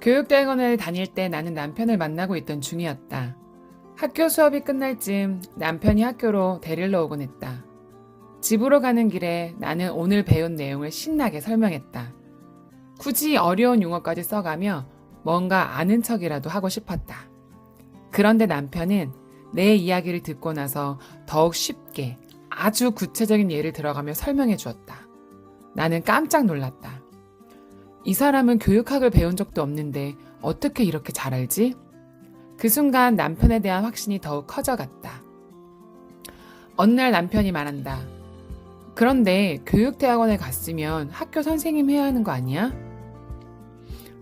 교육대학원을 다닐 때 나는 남편을 만나고 있던 중이었다. 학교 수업이 끝날 쯤 남편이 학교로 데리러 오곤 했다. 집으로 가는 길에 나는 오늘 배운 내용을 신나게 설명했다. 굳이 어려운 용어까지 써가며 뭔가 아는 척이라도 하고 싶었다. 그런데 남편은 내 이야기를 듣고 나서 더욱 쉽게 아주 구체적인 예를 들어가며 설명해 주었다. 나는 깜짝 놀랐다. 이 사람은 교육학을 배운 적도 없는데 어떻게 이렇게 잘 알지? 그 순간 남편에 대한 확신이 더욱 커져갔다. 어느 날 남편이 말한다. 그런데 교육대학원에 갔으면 학교 선생님 해야 하는 거 아니야?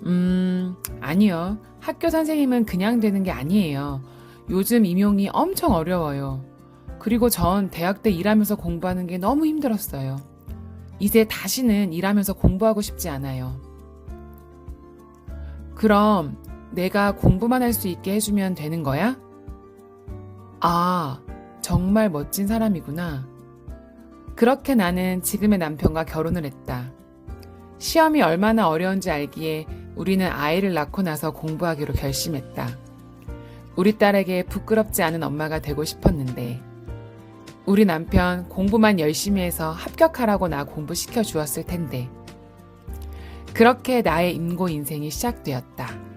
음, 아니요. 학교 선생님은 그냥 되는 게 아니에요. 요즘 임용이 엄청 어려워요. 그리고 전 대학 때 일하면서 공부하는 게 너무 힘들었어요. 이제 다시는 일하면서 공부하고 싶지 않아요. 그럼 내가 공부만 할 수 있게 해주면 되는 거야? 아, 정말 멋진 사람이구나. 그렇게 나는 지금의 남편과 결혼을 했다. 시험이 얼마나 어려운지 알기에 우리는 아이를 낳고 나서 공부하기로 결심했다. 우리 딸에게 부끄럽지 않은 엄마가 되고 싶었는데, 우리 남편 공부만 열심히 해서 합격하라고 나 공부시켜 주었을 텐데, 그렇게 나의 임고 인생이 시작되었다.